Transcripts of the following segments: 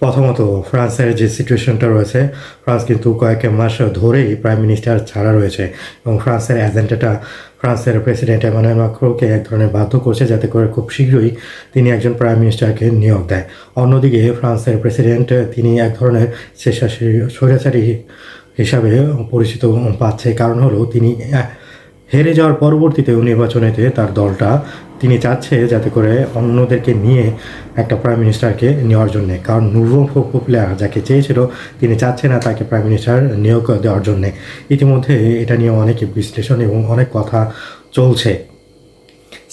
প্রথমত ফ্রান্সের যে সিচুয়েশনটা রয়েছে, ফ্রান্স কিন্তু কয়েক মাস ধরেই প্রাইম মিনিস্টার ছাড়া রয়েছে এবং ফ্রান্সের এজেন্ডাটা ফ্রান্সের প্রেসিডেন্ট এমানুয়েল মাক্রোকে এক ধরনের বাধ্য করছে যাতে করে খুব শীঘ্রই তিনি একজন প্রাইম মিনিস্টারকে নিয়োগ দেয়। অন্যদিকে ফ্রান্সের প্রেসিডেন্ট তিনি এক ধরনের স্বেচ্ছাসেবী স্বৈরাচারী হিসাবে পরিচিত পাচ্ছে। কারণ হলো তিনি হেরে যাওয়ার পরবর্তীতে নির্বাচনেতে তার দলটা, তিনি চাচ্ছে যাতে করে অন্যদেরকে নিয়ে একটা প্রাইম মিনিস্টারকে নেওয়ার জন্যে। কারণ নুভো পপুলার যাকে চেয়েছিল, তিনি চাচ্ছে না তাকে প্রাইম মিনিস্টার নিয়োগ দেওয়ার জন্যে। ইতিমধ্যে এটা নিয়ে অনেক বিশ্লেষণ এবং অনেক কথা চলছে।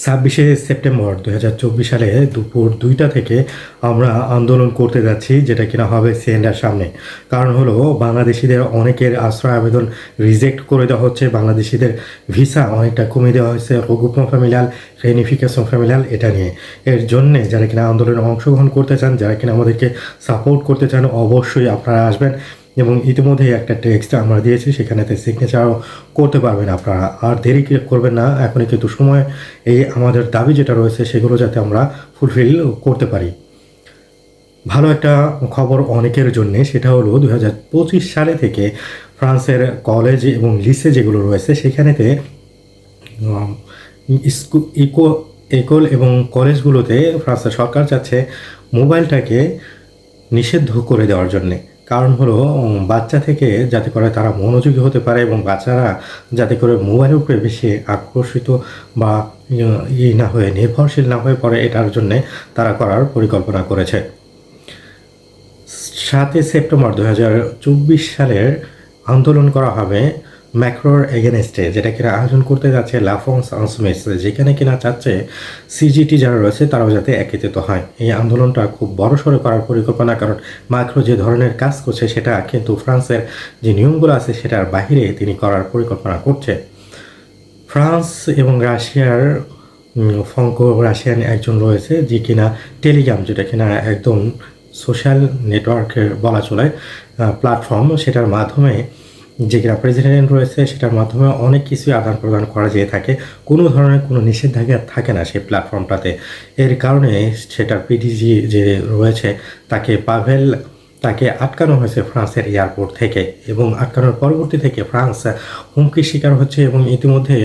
ছাব্বিশে সেপ্টেম্বর দু হাজার চব্বিশ সালে দুপুর দুইটা থেকে আমরা আন্দোলন করতে যাচ্ছি, যেটা কিনা হবে সিএনডার সামনে। কারণ হলো, বাংলাদেশিদের অনেকের আশ্রয় আবেদন রিজেক্ট করে দেওয়া হচ্ছে, বাংলাদেশিদের ভিসা অনেকটা কমিয়ে দেওয়া হয়েছে, রঘুপম ফ্যামিলিয়াল রেনিফিকেশন ফ্যামিলিয়াল এটা নিয়ে। এর জন্যে যারা কিনা আন্দোলনে অংশগ্রহণ করতে চান, যারা কিনা আমাদেরকে সাপোর্ট করতে চান, অবশ্যই আপনারা আসবেন। এবং ইতিমধ্যেই একটা টেক্সট আমরা দিয়েছি, সেখানেতে সিগনেচারও করতে পারবেন আপনারা। আর দেরি করবেন না, এখনই কিন্তু সময়। এই আমাদের দাবি যেটা রয়েছে, সেগুলো যাতে আমরা ফুলফিল করতে পারি। ভালো একটা খবর অনেকের জন্যে, সেটা হলো দু হাজার পঁচিশ সালে থেকে ফ্রান্সের কলেজ এবং লিসে যেগুলো রয়েছে, সেখানেতে ইকো একল এবং কলেজগুলোতে ফ্রান্সের সরকার চাচ্ছে মোবাইলটাকে নিষিদ্ধ করে দেওয়ার জন্যে। কারণ হলো বাচ্চা থেকে যাতে করে তারা মনোযোগী হতে পারে এবং বাচ্চারা যাতে করে মোবাইলের উপরে বেশি আকর্ষিত বা, ই না হয়ে, নির্ভরশীল না হয়ে পড়ে, এটার জন্যে তারা করার পরিকল্পনা করেছে। সাতই সেপ্টেম্বর দু হাজার চব্বিশ সালের আন্দোলন করা হবে। ম্যাক্রোর এগেনস্টে যেটা কিনা আয়োজন করতে যাচ্ছে লাফংস আনসমেস, যেখানে কিনা চাচ্ছে সিজিটি যারা রয়েছে তারাও যাতে একত্রিত হয়। এই আন্দোলনটা খুব বড়সড় করার পরিকল্পনা, কারণ মাইক্রো যে ধরনের কাজ করছে সেটা কিন্তু ফ্রান্সের যে নিয়মগুলো আছে সেটার বাইরে তিনি করার পরিকল্পনা করছে। ফ্রান্স এবং রাশিয়ার ফঙ্কো রাশিয়ান একজন রয়েছে যে কিনা টেলিগ্রাম, যেটা কিনা একদম সোশ্যাল নেটওয়ার্কের বলা চলে প্ল্যাটফর্ম, সেটার মাধ্যমে যে প্রেসিডেন্ট রয়েছে, সেটার মাধ্যমে অনেক কিছুই আদান প্রদান করা যেয়ে থাকে। কোনো ধরনের কোনো নিষেধাজ্ঞা থাকে না সেই প্ল্যাটফর্মটাতে এর কারণে সেটার পিডিজি যে রয়েছে, তাকে পাভেল তাকে আটকানো হয়েছে ফ্রান্সের এয়ারপোর্ট থেকে এবং আটকানোর পরবর্তী থেকে ফ্রান্স হুমকির শিকার হচ্ছে এবং ইতিমধ্যে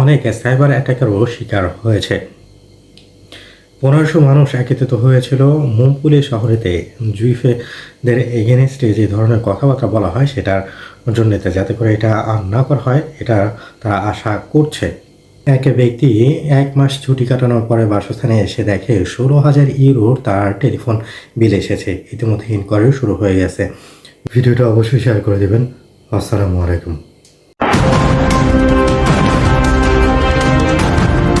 অনেক সাইবার অ্যাটাকেরও শিকার হয়েছে। পনেরোশো মানুষ একত্রিত হয়েছিল মোমপুলি শহরেতে। জুইফেদের এগেনস্টে যে ধরনের কথাবার্তা বলা হয়, সেটার জন্যতে যাতে করে এটা আর না করা হয়, এটা তারা আশা করছে। এক ব্যক্তি এক মাস ছুটি কাটানোর পরে বাসস্থানে এসে দেখে ষোলো হাজার ইউরোর তার টেলিফোন বিল এসেছে। ইতিমধ্যে ইনকোয়ারিও শুরু হয়ে গেছে। ভিডিওটা অবশ্যই শেয়ার করে দেবেন। আসসালামু আলাইকুম।